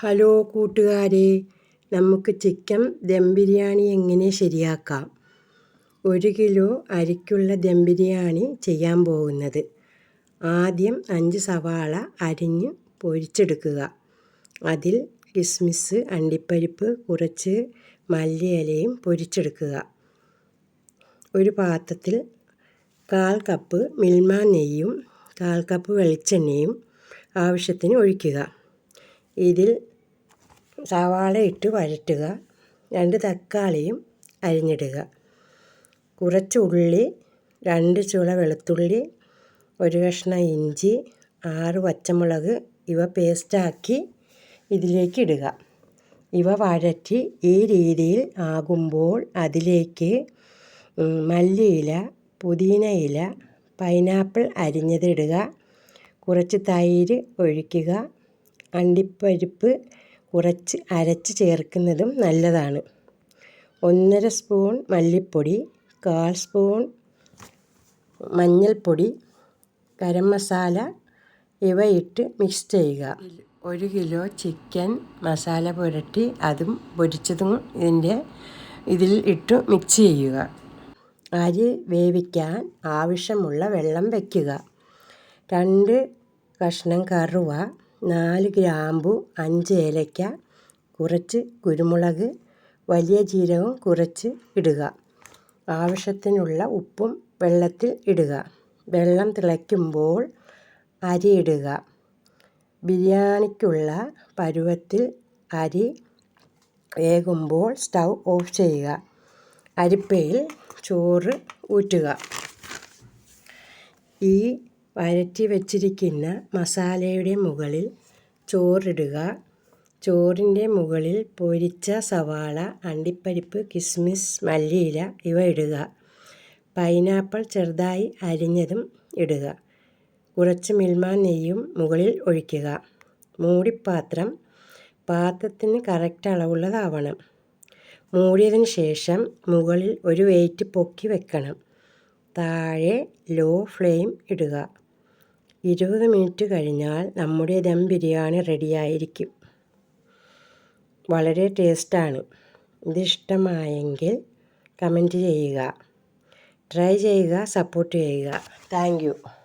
Hello കൂട്ടുകാരെ നമുക്ക് chicken dum biryani എങ്ങനെ ശരിയാക്കാം? ഒരു കിലോ അരിക്കുള്ള ദം ബിരിയാണി ചെയ്യാൻ പോകുന്നത്. ആദ്യം അഞ്ച് സവാള അരിഞ്ഞ് പൊരിച്ചെടുക്കുക. അതിൽ കിസ്മിസ് അണ്ടിപ്പരിപ്പ് കുറച്ച് മല്ലിയിലയും പൊരിച്ചെടുക്കുക. ഒരു പാത്രത്തിൽ കാൽ കപ്പ് മിൽമ നെയ്യും കാൽ കപ്പ് വെളിച്ചെണ്ണയും ആവശ്യത്തിന് ഒഴിക്കുക. ഇതിൽ സവാള ഇട്ട് വഴറ്റുക. രണ്ട് തക്കാളിയും അരിഞ്ഞിടുക. കുറച്ച് ഉള്ളി രണ്ട് ചുള വെളുത്തുള്ളി ഒരു കഷ്ണം ഇഞ്ചി ആറ് പച്ചമുളക് ഇവ പേസ്റ്റാക്കി ഇതിലേക്ക് ഇടുക. ഇവ വഴറ്റി ഈ രീതിയിൽ ആകുമ്പോൾ അതിലേക്ക് മല്ലിയില പുതിന ഇല പൈനാപ്പിൾ അരിഞ്ഞതിടുക. കുറച്ച് തൈര് ഒഴിക്കുക. അണ്ടിപ്പരിപ്പ് കുറച്ച് അരച്ച് ചേർക്കുന്നതും നല്ലതാണ്. ഒന്നര സ്പൂൺ മല്ലിപ്പൊടി കാൽ സ്പൂൺ മഞ്ഞൾപ്പൊടി ഗരം മസാല ഇവ ഇട്ട് മിക്സ് ചെയ്യുക. ഒരു കിലോ ചിക്കൻ മസാല പുരട്ടി അതും പൊരിച്ചതും ഇതിന്റെ ഇതിൽ ഇട്ട് മിക്സ് ചെയ്യുക. അരി വേവിക്കാൻ ആവശ്യമുള്ള വെള്ളം വയ്ക്കുക രണ്ട് കഷ്ണം കറുവ നാല് ഗ്രാമ്പു അഞ്ച് ഏലയ്ക്ക കുറച്ച് കുരുമുളക് വലിയ ജീരകം കുറച്ച് ഇടുക. ആവശ്യത്തിനുള്ള ഉപ്പും വെള്ളത്തിൽ ഇടുക. വെള്ളം തിളയ്ക്കുമ്പോൾ അരി ഇടുക. ബിരിയാണിക്കുള്ള പരുവത്തിൽ അരി വേകുമ്പോൾ സ്റ്റൗ ഓഫ് ചെയ്യുക. അരിപ്പയിൽ ചോറ് ഊറ്റുക. ഈ വരറ്റി വെച്ചിരിക്കുന്ന മസാലയുടെ മുകളിൽ ചോറിടുക. ചോറിന്റെ മുകളിൽ പൊരിച്ച സവാള അണ്ടിപ്പരിപ്പ് കിസ്മിസ് മല്ലിയില ഇവ ഇടുക. പൈനാപ്പിൾ ചെറുതായി അരിഞ്ഞതും ഇടുക. കുറച്ച് മിൽമ നെയ്യും മുകളിൽ ഒഴിക്കുക. മൂടിപ്പാത്രം പാത്രത്തിന് കറക്റ്റ് അളവുള്ളതാവണം. മൂടിയതിന് ശേഷം മുകളിൽ ഒരു വെയിറ്റ് പൊക്കി വെക്കണം. താഴെ ലോ ഫ്ലെയിം ഇടുക. ഇരുപത് മിനിറ്റ് കഴിഞ്ഞാൽ നമ്മുടെ ദം ബിരിയാണി റെഡിയായിരിക്കും വളരെ ടേസ്റ്റാണ് ഇതിഷ്ടമായെങ്കിൽ കമന്റ് ചെയ്യുക. ട്രൈ ചെയ്യുക സപ്പോർട്ട് ചെയ്യുക. താങ്ക്